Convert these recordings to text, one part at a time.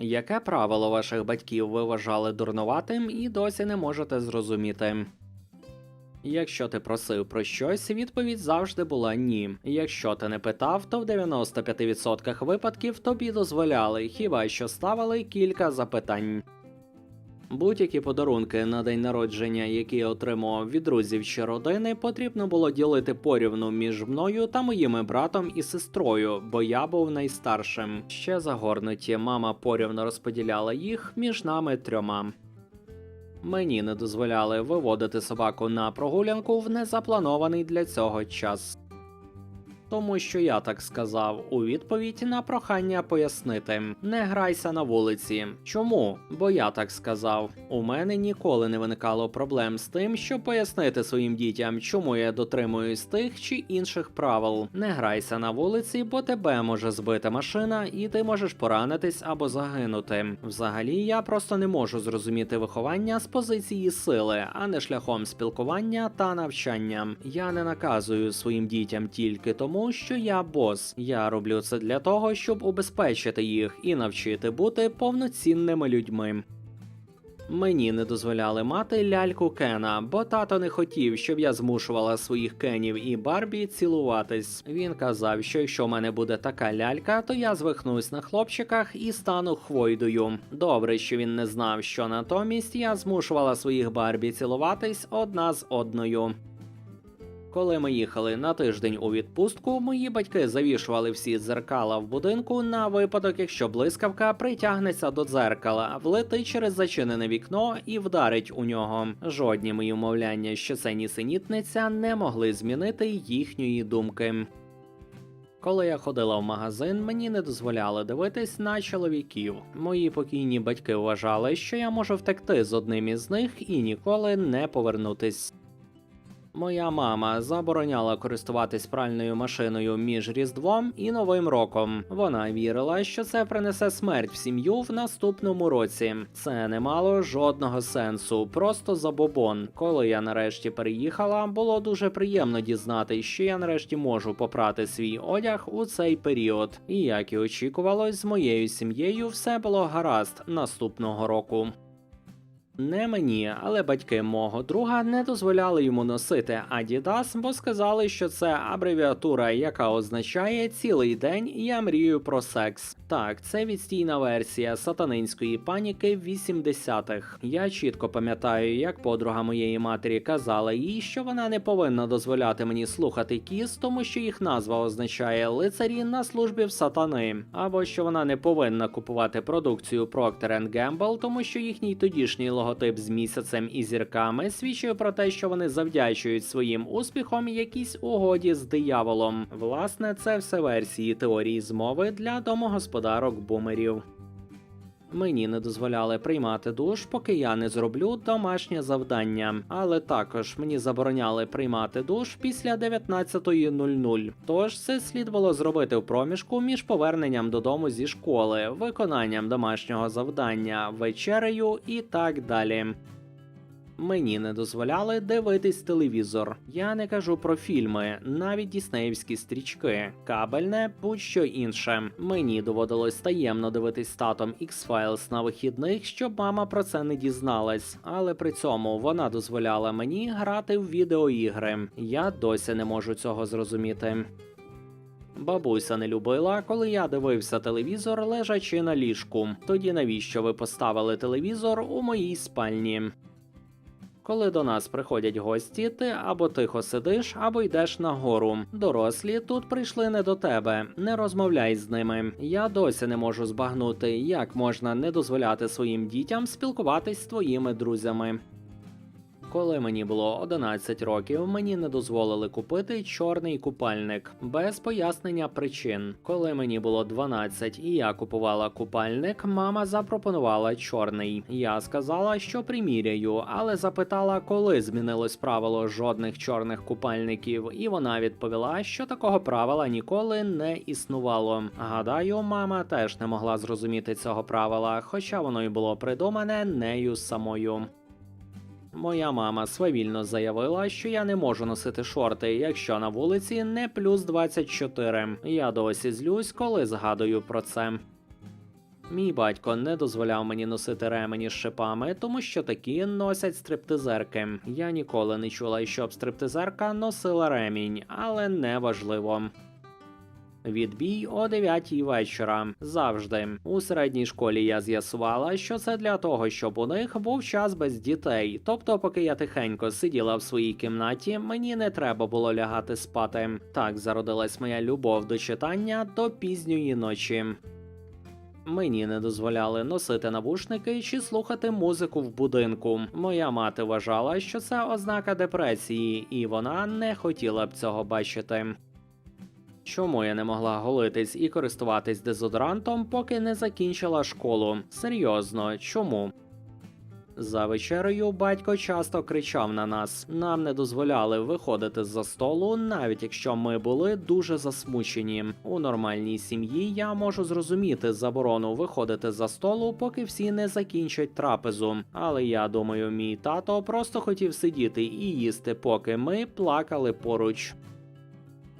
Яке правило ваших батьків ви вважали дурнуватим і досі не можете зрозуміти? Якщо ти просив про щось, відповідь завжди була ні. Якщо ти не питав, то в 95% випадків тобі дозволяли, хіба що ставили кілька запитань. Будь-які подарунки на день народження, які отримував від друзів чи родини, потрібно було ділити порівну між мною та моїми братом і сестрою, бо я був найстаршим. Ще загорнуті мама порівну розподіляла їх між нами трьома. Мені не дозволяли виводити собаку на прогулянку в незапланований для цього час. Тому що я так сказав у відповідь на прохання пояснити: не грайся на вулиці. Чому? Бо я так сказав. У мене ніколи не виникало проблем з тим, щоб пояснити своїм дітям, чому я дотримуюсь тих чи інших правил. Не грайся на вулиці, бо тебе може збити машина, і ти можеш поранитись або загинути. Взагалі, я просто не можу зрозуміти виховання з позиції сили, а не шляхом спілкування та навчання. Я не наказую своїм дітям тільки тому, що я бос. Я роблю це для того, щоб убезпечити їх і навчити бути повноцінними людьми. Мені не дозволяли мати ляльку Кена, бо тато не хотів, щоб я змушувала своїх Кенів і Барбі цілуватись. Він казав, що якщо в мене буде така лялька, то я звихнусь на хлопчиках і стану хвойдою. Добре, що він не знав, що натомість я змушувала своїх Барбі цілуватись одна з одною. Коли ми їхали на тиждень у відпустку, мої батьки завішували всі дзеркала в будинку на випадок, якщо блискавка притягнеться до дзеркала, влетить через зачинене вікно і вдарить у нього. Жодні мої умовляння, що це нісенітниця, не могли змінити їхньої думки. Коли я ходила в магазин, мені не дозволяли дивитись на чоловіків. Мої покійні батьки вважали, що я можу втекти з одним із них і ніколи не повернутись. Моя мама забороняла користуватись пральною машиною між Різдвом і Новим роком. Вона вірила, що це принесе смерть в сім'ю в наступному році. Це не мало жодного сенсу, просто забобон. Коли я нарешті переїхала, було дуже приємно дізнатись, що я нарешті можу попрати свій одяг у цей період. І як і очікувалось, з моєю сім'єю все було гаразд наступного року. Не мені, але батьки мого друга не дозволяли йому носити Adidas, бо сказали, що це абревіатура, яка означає цілий день я мрію про секс. Так, це відстійна версія сатанинської паніки 80-х. Я чітко пам'ятаю, як подруга моєї матері казала їй, що вона не повинна дозволяти мені слухати кіс, тому що їх назва означає лицарі на службі в сатани, або що вона не повинна купувати продукцію Procter Gamble, тому що їхній тодішній логотип з місяцем і зірками свідчує про те, що вони завдячують своїм успіхом якійсь угоді з дияволом. Власне, це все версії теорії змови для домогосподарок бумерів. Мені не дозволяли приймати душ, поки я не зроблю домашнє завдання, але також мені забороняли приймати душ після 19.00. Тож це слід було зробити в проміжку між поверненням додому зі школи, виконанням домашнього завдання, вечерею і так далі. Мені не дозволяли дивитись телевізор. Я не кажу про фільми, навіть діснеївські стрічки, кабельне, будь-що інше. Мені доводилось таємно дивитись татом X-Files на вихідних, щоб мама про це не дізналась. Але при цьому вона дозволяла мені грати в відеоігри. Я досі не можу цього зрозуміти. Бабуся не любила, коли я дивився телевізор, лежачи на ліжку. Тоді навіщо ви поставили телевізор у моїй спальні? Коли до нас приходять гості, ти або тихо сидиш, або йдеш нагору. Дорослі тут прийшли не до тебе. Не розмовляй з ними. Я досі не можу збагнути, як можна не дозволяти своїм дітям спілкуватись з твоїми друзями. Коли мені було 11 років, мені не дозволили купити чорний купальник без пояснення причин. Коли мені було 12 і я купувала купальник, мама запропонувала чорний. Я сказала, що приміряю, але запитала, коли змінилось правило жодних чорних купальників, і вона відповіла, що такого правила ніколи не існувало. Гадаю, мама теж не могла зрозуміти цього правила, хоча воно й було придумане нею самою. Моя мама свавільно заявила, що я не можу носити шорти, якщо на вулиці не плюс 24. Я досі злюсь, коли згадую про це. Мій батько не дозволяв мені носити ремені з шипами, тому що такі носять стриптизерки. Я ніколи не чула, щоб стриптизерка носила ремінь, але не важливо. Відбій о 9 вечора. Завжди. У середній школі я з'ясувала, що це для того, щоб у них був час без дітей. Тобто, поки я тихенько сиділа в своїй кімнаті, мені не треба було лягати спати. Так зародилась моя любов до читання до пізньої ночі. Мені не дозволяли носити навушники чи слухати музику в будинку. Моя мати вважала, що це ознака депресії, і вона не хотіла б цього бачити. Чому я не могла голитись і користуватись дезодорантом, поки не закінчила школу? Серйозно, чому? За вечерею батько часто кричав на нас. Нам не дозволяли виходити з-за столу, навіть якщо ми були дуже засмучені. У нормальній сім'ї я можу зрозуміти заборону виходити за столу, поки всі не закінчать трапезу. Але я думаю, мій тато просто хотів сидіти і їсти, поки ми плакали поруч.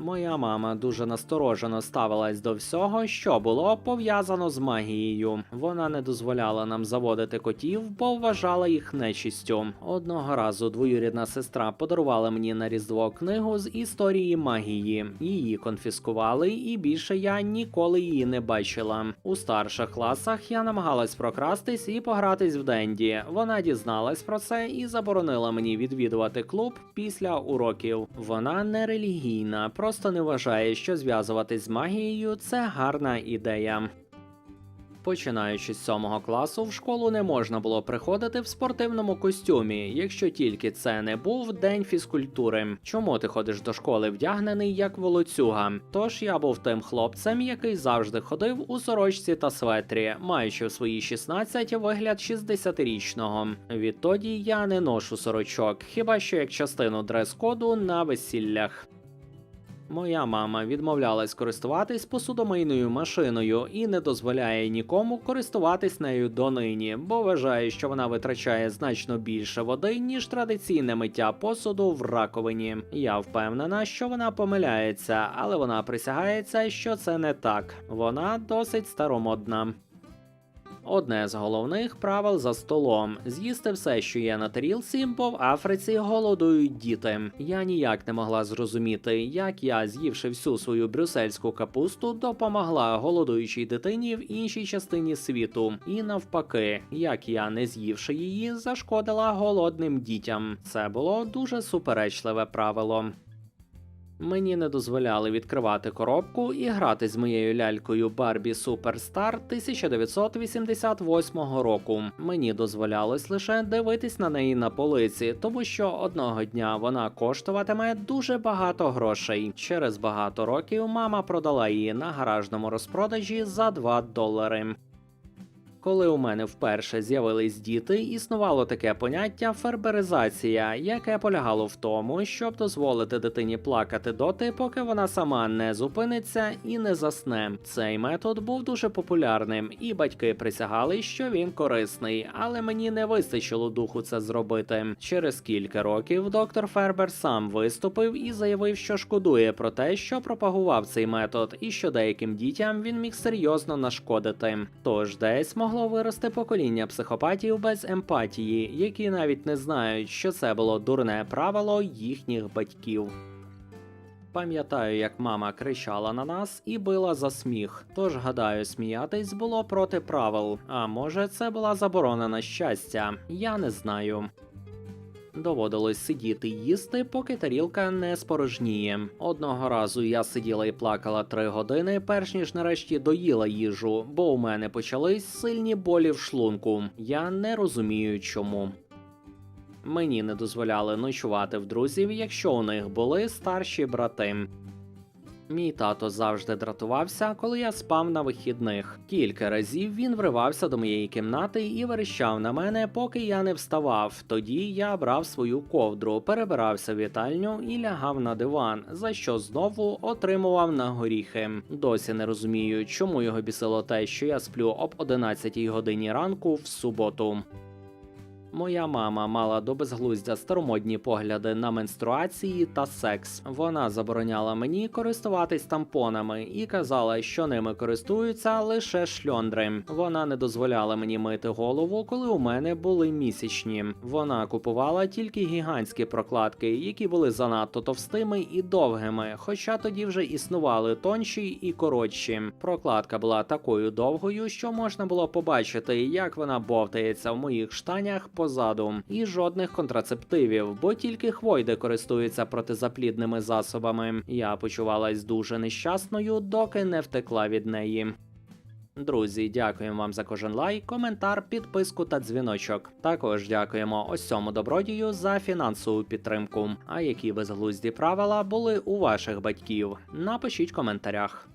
Моя мама дуже насторожено ставилась до всього, що було пов'язано з магією. Вона не дозволяла нам заводити котів, бо вважала їх нечистю. Одного разу двоюрідна сестра подарувала мені на різдво книгу з історії магії. Її конфіскували, і більше я ніколи її не бачила. У старших класах я намагалась прокрастись і погратись в Денді. Вона дізналась про це і заборонила мені відвідувати клуб після уроків. Вона не релігійна, просто не вважає, що зв'язуватись з магією це гарна ідея. Починаючи з сьомого класу, в школу не можна було приходити в спортивному костюмі, якщо тільки це не був день фізкультури. Чому ти ходиш до школи вдягнений як волоцюга? Тож я був тим хлопцем, який завжди ходив у сорочці та светрі, маючи в свої 16 вигляд 60-річного. Відтоді я не ношу сорочок, хіба що як частину дрес-коду на весіллях. Моя мама відмовлялась користуватись посудомийною машиною і не дозволяє нікому користуватись нею донині, бо вважає, що вона витрачає значно більше води, ніж традиційне миття посуду в раковині. Я впевнена, що вона помиляється, але вона присягається, що це не так. Вона досить старомодна. Одне з головних правил за столом з'їсти все, що є на тарілці, бо в Африці голодують діти. Я ніяк не могла зрозуміти, як я, з'ївши всю свою брюссельську капусту, допомогла голодуючій дитині в іншій частині світу, і навпаки, як я, не з'ївши її, зашкодила голодним дітям. Це було дуже суперечливе правило. Мені не дозволяли відкривати коробку і грати з моєю лялькою Барбі Суперстар 1988 року. Мені дозволялось лише дивитись на неї на полиці, тому що одного дня вона коштуватиме дуже багато грошей. Через багато років мама продала її на гаражному розпродажі за 2 долари. Коли у мене вперше з'явились діти, існувало таке поняття ферберизація, яке полягало в тому, щоб дозволити дитині плакати доти, поки вона сама не зупиниться і не засне. Цей метод був дуже популярним, і батьки присягали, що він корисний, але мені не вистачило духу це зробити. Через кілька років доктор Фербер сам виступив і заявив, що шкодує про те, що пропагував цей метод, і що деяким дітям він міг серйозно нашкодити. Тож десь могло вирости покоління психопатів без емпатії, які навіть не знають, що це було дурне правило їхніх батьків. Пам'ятаю, як мама кричала на нас і била за сміх. Тож гадаю, сміятись було проти правил. А може, це була заборона на щастя? Я не знаю. Доводилось сидіти їсти, поки тарілка не спорожніє. Одного разу я сиділа і плакала три години, перш ніж нарешті доїла їжу, бо у мене почались сильні болі в шлунку. Я не розумію, чому. Мені не дозволяли ночувати в друзів, якщо у них були старші брати. Мій тато завжди дратувався, коли я спав на вихідних. Кілька разів він вривався до моєї кімнати і верещав на мене, поки я не вставав. Тоді я брав свою ковдру, перебирався в вітальню і лягав на диван, за що знову отримував на горіхи. Досі не розумію, чому його бісило те, що я сплю об 11 годині ранку в суботу. Моя мама мала до безглуздя старомодні погляди на менструації та секс. Вона забороняла мені користуватись тампонами і казала, що ними користуються лише шльондри. Вона не дозволяла мені мити голову, коли у мене були місячні. Вона купувала тільки гігантські прокладки, які були занадто товстими і довгими, хоча тоді вже існували тонші і коротші. Прокладка була такою довгою, що можна було побачити, як вона бовтається в моїх штанях позаду, і жодних контрацептивів, бо тільки хвойди користуються протизаплідними засобами. Я почувалась дуже нещасною, доки не втекла від неї. Друзі, дякуємо вам за кожен лайк, коментар, підписку та дзвіночок. Також дякуємо ось добродію за фінансову підтримку. А які безглузді правила були у ваших батьків? Напишіть в коментарях.